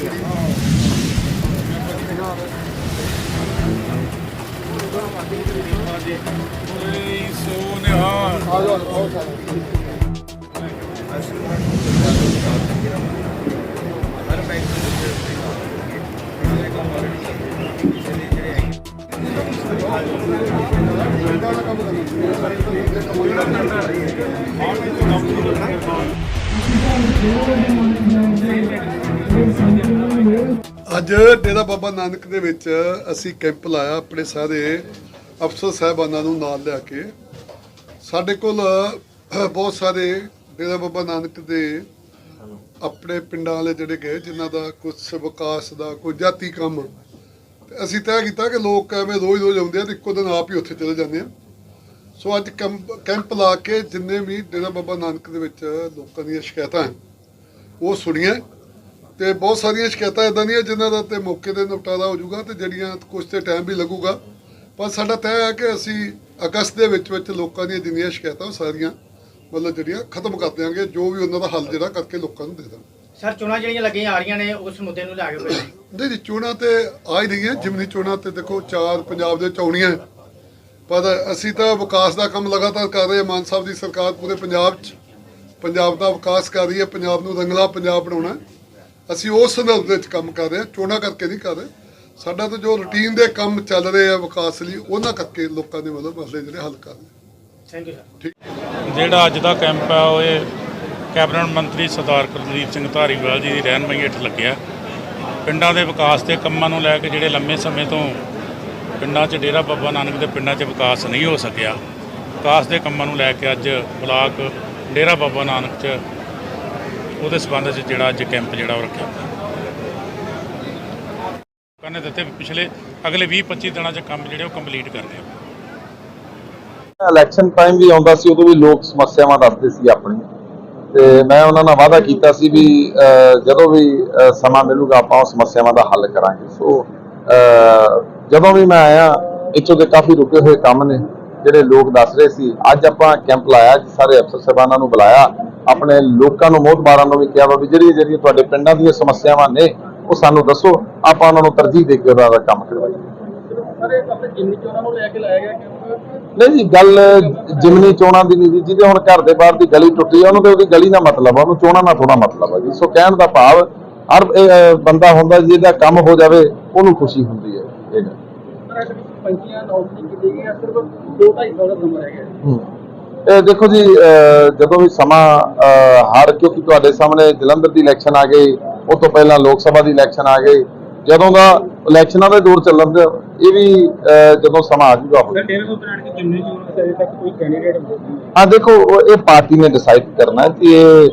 ですよ。Thank you. ਅੱਜ ਡੇਰਾ ਬਾਬਾ ਨਾਨਕ ਦੇ ਵਿੱਚ ਅਸੀਂ ਕੈਂਪ ਲਾਇਆ ਆਪਣੇ ਸਾਰੇ ਅਫਸਰ ਸਾਹਿਬਾਨਾਂ ਨੂੰ ਨਾਲ ਲਿਆ ਕੇ। ਸਾਡੇ ਕੋਲ ਬਹੁਤ ਸਾਰੇ ਡੇਰਾ ਬਾਬਾ ਨਾਨਕ ਦੇ ਆਪਣੇ ਪਿੰਡਾਂ ਵਾਲੇ ਜਿਹੜੇ ਗਏ, ਜਿਨ੍ਹਾਂ ਦਾ ਕੁਝ ਵਿਕਾਸ ਦਾ, ਕੋਈ ਜਾਤੀ ਕੰਮ। ਤੇ ਅਸੀਂ ਤੈਅ ਕੀਤਾ ਕਿ ਲੋਕ ਐਵੇਂ ਰੋਜ਼ ਰੋਜ਼ ਆਉਂਦੇ ਆ ਤੇ ਇੱਕੋ ਦਿਨ ਆਪ ਹੀ ਉੱਥੇ ਚਲੇ ਜਾਂਦੇ ਆ। ਸੋ ਅੱਜ ਕੈਂਪ ਕੈਂਪ ਲਾ ਕੇ ਜਿੰਨੇ ਵੀ ਡੇਰਾ ਬਾਬਾ ਨਾਨਕ ਦੇ ਵਿੱਚ ਲੋਕਾਂ ਦੀਆਂ ਸ਼ਿਕਾਇਤਾਂ ਉਹ ਸੁਣੀਆਂ। ਤੇ ਬਹੁਤ ਸਾਰੀਆਂ ਸ਼ਿਕਾਇਤਾਂ ਇਦਾਂ ਦੀਆਂ ਜਿਨ੍ਹਾਂ ਦਾ ਤੇ ਮੌਕੇ ਤੇ ਨਿਪਟਾਰਾ ਹੋ ਜਾਊਗਾ ਤੇ ਜਿਹੜੀਆਂ ਕੁਝ ਤੇ ਟਾਈਮ ਵੀ ਲੱਗੂਗਾ ਪਰ ਸਾਡਾ ਤੈਅ ਹੈ ਕਿ ਅਸੀਂ ਅਗਸਤ ਦੇ ਵਿੱਚ ਵਿੱਚ ਲੋਕਾਂ ਦੀਆਂ ਜਿੰਨੀਆਂ ਸ਼ਿਕਾਇਤਾਂ ਉਹ ਸਾਰੀਆਂ ਮਤਲਬ ਜਿਹੜੀਆਂ ਖਤਮ ਕਰ ਦਿਆਂਗੇ ਜੋ ਵੀ ਉਹਨਾਂ ਦਾ ਹੱਲ ਜਿਹੜਾ ਕਰਕੇ ਲੋਕਾਂ ਨੂੰ ਦੇ ਦਾਂਗੇ ਸਰ ਚੋਣਾਂ ਜਿਹੜੀਆਂ ਲੱਗੀਆਂ ਆ ਰਹੀਆਂ ਨੇ ਉਸ ਮੁੱਦੇ ਨੂੰ ਲੈ ਕੇ ਕੋਈ ਨਹੀਂ ਜੀ ਚੋਣਾਂ ਤੇ ਆ ਹੀ ਰਹੀਆਂ ਜਿਮਨੀ ਚੋਣਾਂ ਤੇ ਦੇਖੋ ਚਾਰ ਪੰਜਾਬ ਦੇ ਚੌਣੀਆਂ। ਪਰ ਅਸੀਂ ਤਾਂ ਵਿਕਾਸ ਦਾ ਕੰਮ ਲਗਾਤਾਰ ਕਰ ਰਹੇ ਹਾਂ ਮਾਨ ਸਾਹਿਬ ਦੀ ਸਰਕਾਰ ਪੂਰੇ ਪੰਜਾਬ 'ਚ ਪੰਜਾਬ ਦਾ ਵਿਕਾਸ ਕਰ ਰਹੀ ਹੈ ਪੰਜਾਬ ਨੂੰ ਰੰਗਲਾ ਪੰਜਾਬ ਬਣਾਉਣਾ। ਅਸੀਂ ਉਸ ਸੰਦਰਭ ਵਿੱਚ ਕੰਮ ਕਰ ਰਹੇ ਹਾਂ ਚੋਣਾਂ ਕਰਕੇ ਨਹੀਂ ਕਰ ਰਹੇ। ਸਾਡਾ ਤਾਂ ਜੋ ਰੁਟੀਨ ਦੇ ਕੰਮ ਚੱਲ ਰਹੇ ਆ ਵਿਕਾਸ ਲਈ ਉਹਨਾਂ ਕਰਕੇ ਲੋਕਾਂ ਦੇ ਮਤਲਬ ਮਸਲੇ ਜਿਹੜੇ ਹੱਲ ਕਰ ਰਹੇ ਥੈਂਕ ਯੂ ਸਰ ਜਿਹੜਾ ਅੱਜ ਦਾ ਕੈਂਪ ਹੈ ਉਹ ਇਹ ਕੈਬਨਿਟ ਮੰਤਰੀ ਸਰਦਾਰ ਕੁਲਦੀਪ ਸਿੰਘ ਧਾਰੀਵਾਲ ਜੀ ਦੀ ਰਹਿਨਮਾਈ ਹੇਠ ਲੱਗਿਆ। ਪਿੰਡਾਂ ਦੇ ਵਿਕਾਸ ਦੇ ਕੰਮਾਂ ਨੂੰ ਲੈ ਕੇ ਜਿਹੜੇ ਲੰਮੇ ਸਮੇਂ ਤੋਂ ਪਿੰਡਾਂ 'ਚ ਡੇਰਾ ਬਾਬਾ ਨਾਨਕ ਦੇ ਪਿੰਡਾਂ 'ਚ ਵਿਕਾਸ ਨਹੀਂ ਹੋ ਸਕਿਆ ਵਿਕਾਸ ਦੇ ਕੰਮਾਂ ਨੂੰ ਲੈ ਕੇ ਅੱਜ ਬਲਾਕ ਡੇਰਾ ਬਾਬਾ ਨਾਨਕ 'ਚ ਉਹਦੇ ਸਬੰਧ 'ਚ ਜਿਹੜਾ ਅੱਜ ਕੈਂਪ ਜਿਹੜਾ ਉਹ ਰੱਖਿਆ ਕਹਿੰਦੇ ਦਿੱਤੇ ਪਿਛਲੇ ਅਗਲੇ 20-25 ਦਿਨਾਂ 'ਚ ਕੰਮ ਜਿਹੜੇ ਉਹ ਕੰਪਲੀਟ ਕਰਨੇ ਆ। ਇਲੈਕਸ਼ਨ ਟਾਈਮ ਵੀ ਆਉਂਦਾ ਸੀ, ਉਦੋਂ ਵੀ ਲੋਕ ਸਮੱਸਿਆਵਾਂ ਦੱਸਦੇ ਸੀ ਆਪਣੀਆਂ। ਤੇ ਮੈਂ ਉਹਨਾਂ ਨਾਲ ਵਾਅਦਾ ਕੀਤਾ ਸੀ ਵੀ ਜਦੋਂ ਵੀ ਸਮਾਂ ਮਿਲੂਗਾ ਆਪਾਂ ਉਹ ਸਮੱਸਿਆਵਾਂ ਦਾ ਹੱਲ ਕਰਾਂਗੇ। ਸੋ ਜਦੋਂ ਵੀ ਮੈਂ ਆਇਆ, ਇੱਥੋਂ ਦੇ ਕਾਫੀ ਰੁਕੇ ਹੋਏ ਕੰਮ ਨੇ, ਜਿਹੜੇ ਲੋਕ ਦੱਸ ਰਹੇ ਸੀ। ਅੱਜ ਆਪਾਂ ਕੈਂਪ ਲਾਇਆ, ਸਾਰੇ ਅਫਸਰ ਸਾਹਿਬਾਨਾਂ ਨੂੰ ਬੁਲਾਇਆ। ਆਪਣੇ ਲੋਕਾਂ ਨੂੰ ਮੋਹਤਬਾਰਾਂ ਨੂੰ ਵੀ ਕਿਹਾ ਵਾ ਵੀ ਜਿਹੜੀ ਜਿਹੜੀ ਤੁਹਾਡੇ ਪਿੰਡਾਂ ਦੀਆਂ ਸਮੱਸਿਆਵਾਂ ਨੇ ਉਹ ਸਾਨੂੰ ਦੱਸੋ ਆਪਾਂ ਉਹਨਾਂ ਨੂੰ ਤਰਜੀਹ ਦੇ ਕੇ ਉਹਨਾਂ ਦਾ ਕੰਮ ਕਰਵਾਈਏ। ਨਹੀਂ ਜੀ ਗੱਲ ਜਿਮਨੀ ਚੋਣਾਂ ਦੀ ਨਹੀਂ ਜੀ ਜਿਹਦੇ ਹੁਣ ਘਰ ਦੇ ਬਾਹਰ ਦੀ ਗਲੀ ਟੁੱਟੀ ਆ ਉਹਨੂੰ ਤੇ ਉਹਦੀ ਗਲੀ ਨਾਲ ਮਤਲਬ ਆ ਉਹਨੂੰ ਚੋਣਾਂ ਨਾਲ ਥੋੜਾ ਮਤਲਬ ਆ ਜੀ। ਸੋ ਕਹਿਣ ਦਾ ਭਾਵ ਹਰ ਬੰਦਾ ਹੁੰਦਾ ਜਿਹਦਾ ਕੰਮ ਹੋ ਜਾਵੇ ਉਹਨੂੰ ਖੁਸ਼ੀ ਹੁੰਦੀ ਹੈ ਇਹ ਗੱਲ। ਪੰਚੀਆਂ ਨੌਕਰੀ ਕੀਤੀ ਗਈ ਸਿਰਫ 2.5 ਦਾ ਨੰਬਰ ਹੈਗਾ ਦੇਖੋ ਜੀ ਜਦੋਂ ਵੀ ਸਮਾਂ ਹਰ ਕਿਉਂਕਿ ਤੁਹਾਡੇ ਸਾਹਮਣੇ ਜਲੰਧਰ ਦੀ ਇਲੈਕਸ਼ਨ ਆ ਗਈ ਉਹ ਤੋਂ ਪਹਿਲਾਂ ਲੋਕ ਸਭਾ ਦੀ ਇਲੈਕਸ਼ਨ ਆ ਗਈ ਜਦੋਂ ਦਾ ਇਲੈਕਸ਼ਨਾਂ ਦਾ ਦੌਰ ਚੱਲਣ ਦਾ ਇਹ ਵੀ ਜਦੋਂ ਸਮਾਂ ਆ ਜਾਊਗਾ ਹੋ ਦੇਖੋ ਇਹ ਪਾਰਟੀ ਨੇ ਡਿਸਾਈਡ ਕਰਨਾ ਕਿ ਇਹ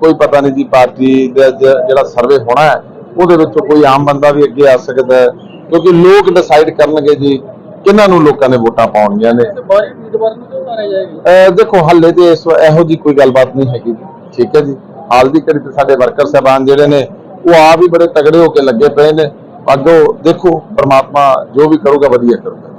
ਕੋਈ ਪਤਾ ਨਹੀਂ ਜੀ ਪਾਰਟੀ ਦਾ ਜਿਹੜਾ ਸਰਵੇ ਹੋਣਾ ਹੈ ਉਹਦੇ ਵਿੱਚੋਂ ਕੋਈ ਆਮ ਬੰਦਾ ਵੀ ਅੱਗੇ ਆ ਸਕਦਾ ਕਿਉਂਕਿ ਲੋਕ ਡਿਸਾਈਡ ਕਰਨਗੇ ਜੀ। ਕਿਹਨਾਂ ਨੂੰ ਲੋਕਾਂ ਨੇ ਵੋਟਾਂ ਪਾਉਣੀਆਂ ਨੇ। ਬਾਰੇ ਉਮੀਦਵਾਰ ਨੂੰ ਕਿਉਂ ਉਤਾਰਿਆ ਜਾਏਗਾ? ਅਹ, ਦੇਖੋ ਹੱਲੇ ਤੇ ਇਸ ਇਹੋ ਜੀ ਕੋਈ ਗੱਲਬਾਤ ਨਹੀਂ ਹੈਗੀ। ਠੀਕ ਹੈ ਜੀ? ਹਾਲ ਦੀ ਘੜੀ ਤੇ ਸਾਡੇ ਵਰਕਰ ਸਾਹਿਬਾਨ ਜਿਹੜੇ ਨੇ ਉਹ ਆਪ ਹੀ ਬੜੇ ਤਗੜੇ ਹੋ ਕੇ ਲੱਗੇ ਪਏ ਨੇ। ਅੱਗੋਂ ਦੇਖੋ ਪ੍ਰਮਾਤਮਾ ਜੋ ਵੀ ਕਰੂਗਾ ਵਧੀਆ ਕਰੂਗਾ।